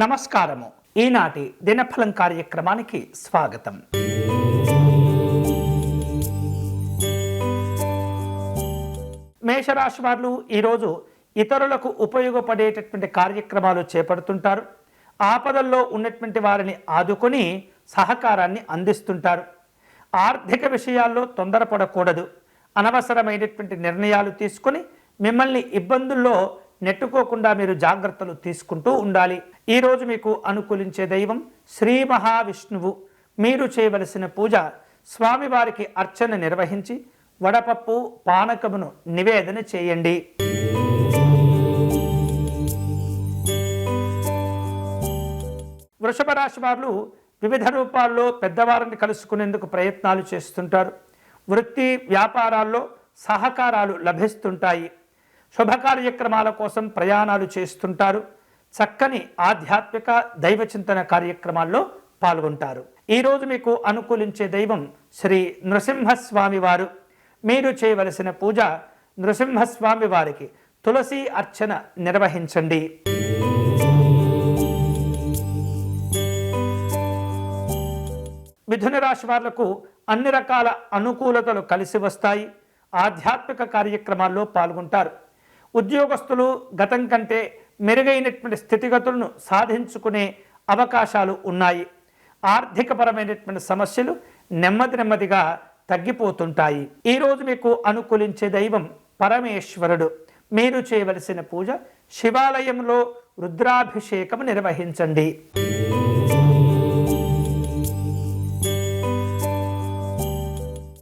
నమస్కారము. ఈనాటి దినఫలం కార్యక్రమానికి స్వాగతం. మేషరాశి వారు ఈరోజు ఇతరులకు ఉపయోగపడేటటువంటి కార్యక్రమాలు చేపడుతుంటారు. ఆపదల్లో ఉన్నటువంటి వారిని ఆదుకొని సహకారాన్ని అందిస్తుంటారు. ఆర్థిక విషయాల్లో తొందరపడకూడదు. అనవసరమైనటువంటి నిర్ణయాలు తీసుకొని మిమ్మల్ని ఇబ్బందుల్లో నెట్టుకోకుండా మీరు జాగ్రత్తలు తీసుకుంటూ ఉండాలి. ఈరోజు మీకు అనుకూలించే దైవం శ్రీ మహావిష్ణువు. మీరు చేయవలసిన పూజ స్వామివారికి అర్చన నిర్వహించి వడపప్పు పానకమును నివేదన చేయండి. వృషభ రాశి వారు వివిధ రూపాల్లో పెద్దవారిని కలుసుకునేందుకు ప్రయత్నాలు చేస్తుంటారు. వృత్తి వ్యాపారాల్లో సహకారాలు లభిస్తుంటాయి. శుభ కార్యక్రమాల కోసం ప్రయాణాలు చేస్తుంటారు. చక్కని ఆధ్యాత్మిక దైవ చింతన కార్యక్రమాల్లో పాల్గొంటారు. ఈరోజు మీకు అనుకూలించే దైవం శ్రీ నృసింహస్వామి వారు. మీరు చేయవలసిన పూజ నృసింహస్వామి వారికి తులసి అర్చన నిర్వహించండి. మిథున రాశి వాళ్ళకు అన్ని రకాల అనుకూలతలు కలిసి వస్తాయి. ఆధ్యాత్మిక కార్యక్రమాల్లో పాల్గొంటారు. ఉద్యోగస్తులు గతం కంటే మెరుగైనటువంటి స్థితిగతులను సాధించుకునే అవకాశాలు ఉన్నాయి. ఆర్థికపరమైనటువంటి సమస్యలు నెమ్మది నెమ్మదిగా తగ్గిపోతుంటాయి. ఈరోజు మీకు అనుకూలించే దైవం పరమేశ్వరుడు. మీరు చేయవలసిన పూజ శివాలయంలో రుద్రాభిషేకం నిర్వహించండి.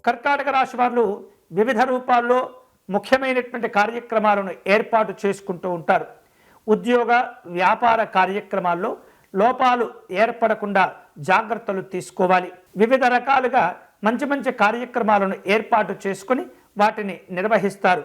కర్కాటక రాశి వాళ్ళు వివిధ రూపాల్లో ముఖ్యమైనటువంటి కార్యక్రమాలను ఏర్పాటు చేసుకుంటూ ఉంటారు. ఉద్యోగ వ్యాపార కార్యక్రమాల్లో లోపాలు ఏర్పడకుండా జాగ్రత్తలు తీసుకోవాలి. వివిధ రకాలుగా మంచి మంచి కార్యక్రమాలను ఏర్పాటు చేసుకొని వాటిని నిర్వహిస్తారు.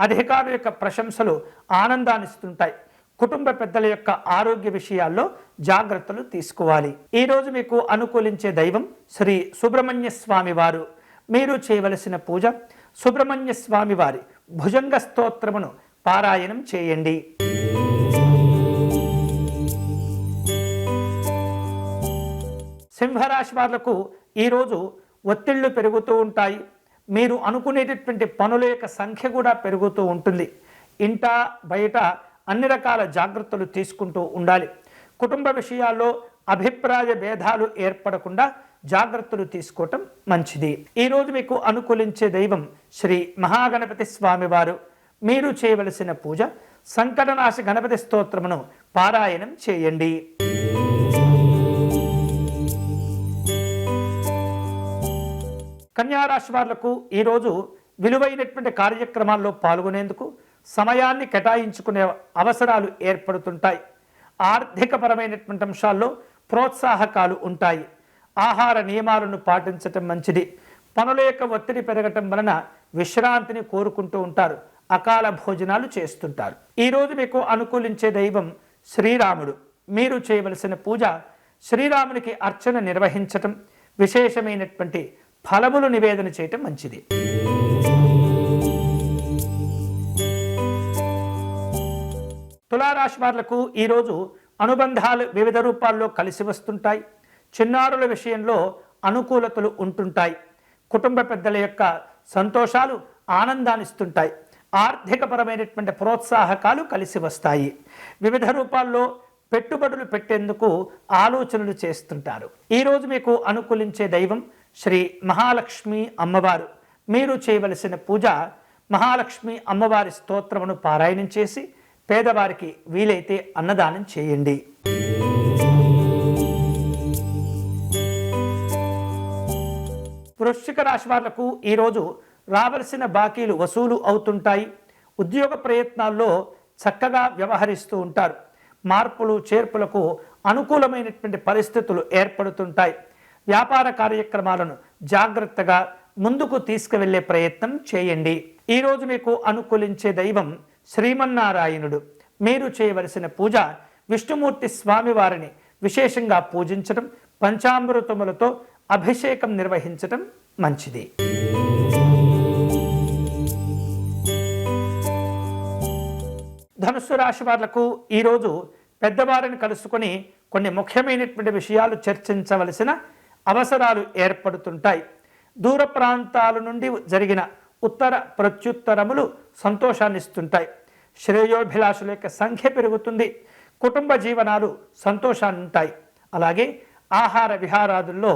అధికారుల యొక్క ప్రశంసలు ఆనందాన్నిస్తుంటాయి కుటుంబ పెద్దల యొక్క ఆరోగ్య విషయాల్లో జాగ్రత్తలు తీసుకోవాలి. ఈరోజు మీకు అనుకూలించే దైవం శ్రీ సుబ్రహ్మణ్య స్వామి వారు. మీరు చేయవలసిన పూజ సుబ్రహ్మణ్య స్వామి వారి భుజంగ స్తోత్రమును పారాయణం చేయండి. సింహరాశి వాళ్ళకు ఈరోజు ఒత్తిళ్ళు పెరుగుతూ ఉంటాయి. మీరు అనుకునేటటువంటి పనుల యొక్క సంఖ్య కూడా పెరుగుతూ ఉంటుంది. ఇంట బయట అన్ని రకాల జాగ్రత్తలు తీసుకుంటూ ఉండాలి. కుటుంబ విషయాల్లో అభిప్రాయ భేదాలు ఏర్పడకుండా జాగ్రత్తలు తీసుకోవటం మంచిది. ఈరోజు మీకు అనుకూలించే దైవం శ్రీ మహాగణపతి స్వామివారు. మీరు చేయవలసిన పూజ సంకటనాశ గణపతి స్తోత్రమును పారాయణం చేయండి. కన్యారాశి వాళ్ళకు ఈరోజు విలువైనటువంటి కార్యక్రమాల్లో పాల్గొనేందుకు సమయాన్ని కేటాయించుకునే అవసరాలు ఏర్పడుతుంటాయి. ఆర్థికపరమైనటువంటి అంశాల్లో ప్రోత్సాహకాలు ఉంటాయి. ఆహార నియమాలను పాటించటం మంచిది. పనుల యొక్క ఒత్తిడి పెరగటం వలన విశ్రాంతిని కోరుకుంటూ ఉంటారు. అకాల భోజనాలు చేస్తుంటారు. ఈరోజు మీకు అనుకూలించే దైవం శ్రీరాముడు. మీరు చేయవలసిన పూజ శ్రీరామునికి అర్చన నిర్వహించటం విశేషమైనటువంటి ఫలములు నివేదన చేయటం మంచిది. తులారాశి వారులకు ఈరోజు అనుబంధాలు వివిధ రూపాల్లో కలిసి వస్తుంటాయి. చిన్నారుల విషయంలో అనుకూలతలు ఉంటుంటాయి. కుటుంబ పెద్దల యొక్క సంతోషాలు ఆనందాన్నిస్తుంటాయి ఆర్థికపరమైనటువంటి ప్రోత్సాహకాలు కలిసి వస్తాయి. వివిధ రూపాల్లో పెట్టుబడులు పెట్టేందుకు ఆలోచనలు చేస్తుంటారు. ఈరోజు మీకు అనుకూలించే దైవం శ్రీ మహాలక్ష్మి అమ్మవారు. మీరు చేయవలసిన పూజ మహాలక్ష్మి అమ్మవారి స్తోత్రమును పారాయణం చేసి పేదవారికి వీలైతే అన్నదానం చేయండి. వృశ్చిక రాశి వాళ్ళకు ఈరోజు రావలసిన బాకీలు వసూలు అవుతుంటాయి. ఉద్యోగ ప్రయత్నాల్లో చక్కగా వ్యవహరిస్తూ ఉంటారు. మార్పులు చేర్పులకు అనుకూలమైనటువంటి పరిస్థితులు ఏర్పడుతుంటాయి. వ్యాపార కార్యక్రమాలను జాగ్రత్తగా ముందుకు తీసుకువెళ్ళే ప్రయత్నం చేయండి. ఈరోజు మీకు అనుకూలించే దైవం శ్రీమన్నారాయణుడు. మీరు చేయవలసిన పూజ విష్ణుమూర్తి స్వామివారిని విశేషంగా పూజించడం పంచామృతములతో అభిషేకం నిర్వహించడం మంచిది. ధనుస్సు రాశి వాళ్ళకు ఈరోజు పెద్దవారిని కలుసుకొని కొన్ని ముఖ్యమైనటువంటి విషయాలు చర్చించవలసిన అవసరాలు ఏర్పడుతుంటాయి. దూర ప్రాంతాల నుండి జరిగిన ఉత్తర ప్రత్యుత్తరములు సంతోషాన్ని ఇస్తుంటాయి శ్రేయోభిలాషుల యొక్క సంఖ్య పెరుగుతుంది. కుటుంబ జీవనాలు సంతోషాన్ని ఉంటాయి అలాగే ఆహార విహారాదుల్లో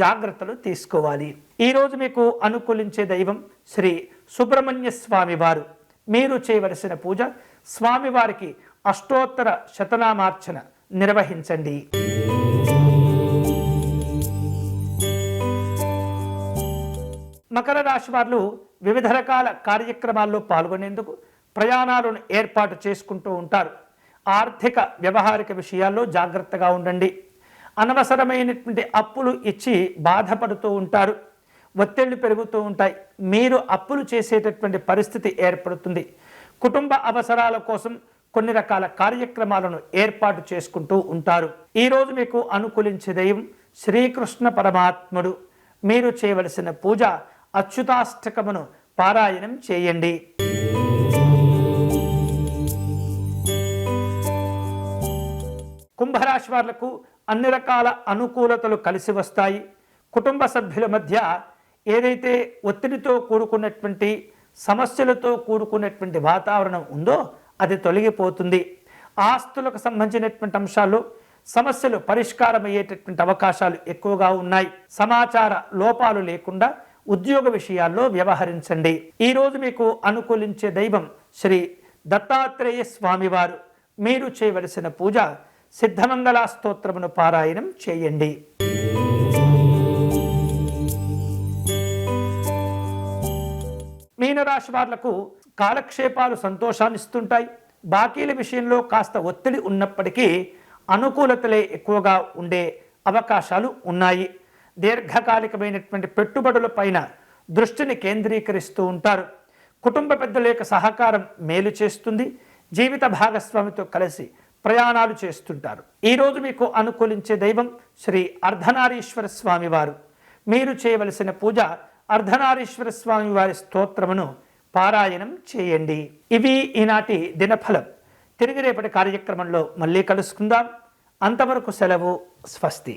జాగ్రత్తలు తీసుకోవాలి. ఈరోజు మీకు అనుకూలించే దైవం శ్రీ సుబ్రహ్మణ్య స్వామివారు మీరు చేయవలసిన పూజ స్వామివారికి అష్టోత్తర శతనామార్చన నిర్వహించండి. మకర రాశి వారు వివిధ రకాల కార్యక్రమాల్లో పాల్గొనేందుకు ప్రయాణాలను ఏర్పాటు చేసుకుంటూ ఉంటారు. ఆర్థిక వ్యవహారిక విషయాల్లో జాగ్రత్తగా ఉండండి. అనవసరమైనటువంటి అప్పులు ఇచ్చి బాధపడుతూ ఉంటారు. ఒత్తిళ్ళు పెరుగుతూ ఉంటాయి. మీరు అప్పులు చేసేటటువంటి పరిస్థితి ఏర్పడుతుంది. కుటుంబ అవసరాల కోసం కొన్ని రకాల కార్యక్రమాలను ఏర్పాటు చేసుకుంటూ ఉంటారు. ఈరోజు మీకు అనుకూలించే దైవం శ్రీకృష్ణ పరమాత్ముడు. మీరు చేయవలసిన పూజ అచ్యుతాష్టకమును పారాయణం చేయండి. కుంభరాశి వాళ్ళకు అన్ని రకాల అనుకూలతలు కలిసి వస్తాయి. కుటుంబ సభ్యుల మధ్య ఏదైతే ఒత్తిడితో కూడుకున్నటువంటి సమస్యలతో కూడుకున్నటువంటి వాతావరణం ఉందో అది తొలగిపోతుంది. ఆస్తులకు సంబంధించినటువంటి అంశాలు సమస్యలు పరిష్కారమయ్యేటటువంటి అవకాశాలు ఎక్కువగా ఉన్నాయి. సమాచార లోపాలు లేకుండా ఉద్యోగ విషయాల్లో వ్యవహరించండి. ఈరోజు మీకు అనుకూలించే దైవం శ్రీ దత్తాత్రేయ స్వామివారు. మీరు చేయవలసిన పూజ సిద్ధమంగళ స్తోత్రమును పారాయణం చేయండి. మీనరాశి వాళ్ళకు కాలక్షేపాలు సంతోషాన్ని ఇస్తుంటాయి బాకీల విషయంలో కాస్త ఒత్తిడి ఉన్నప్పటికీ అనుకూలతలే ఎక్కువగా ఉండే అవకాశాలు ఉన్నాయి. దీర్ఘకాలికమైనటువంటి పెట్టుబడుల పైన దృష్టిని కేంద్రీకరిస్తూ ఉంటారు. కుటుంబ పెద్దల యొక్క సహకారం మేలు చేస్తుంది. జీవిత భాగస్వామితో కలిసి ప్రయాణాలు చేస్తుంటారు. ఈరోజు మీకు అనుకూలించే దైవం శ్రీ అర్ధనారీశ్వర స్వామివారు మీరు చేయవలసిన పూజ అర్ధనారీశ్వర స్వామి వారి స్తోత్రమును పారాయణం చేయండి. ఇవి ఈనాటి దినఫలం. తిరిగి రేపటి కార్యక్రమంలో మళ్ళీ కలుసుకుందాం. అంతవరకు సెలవు స్వస్తి.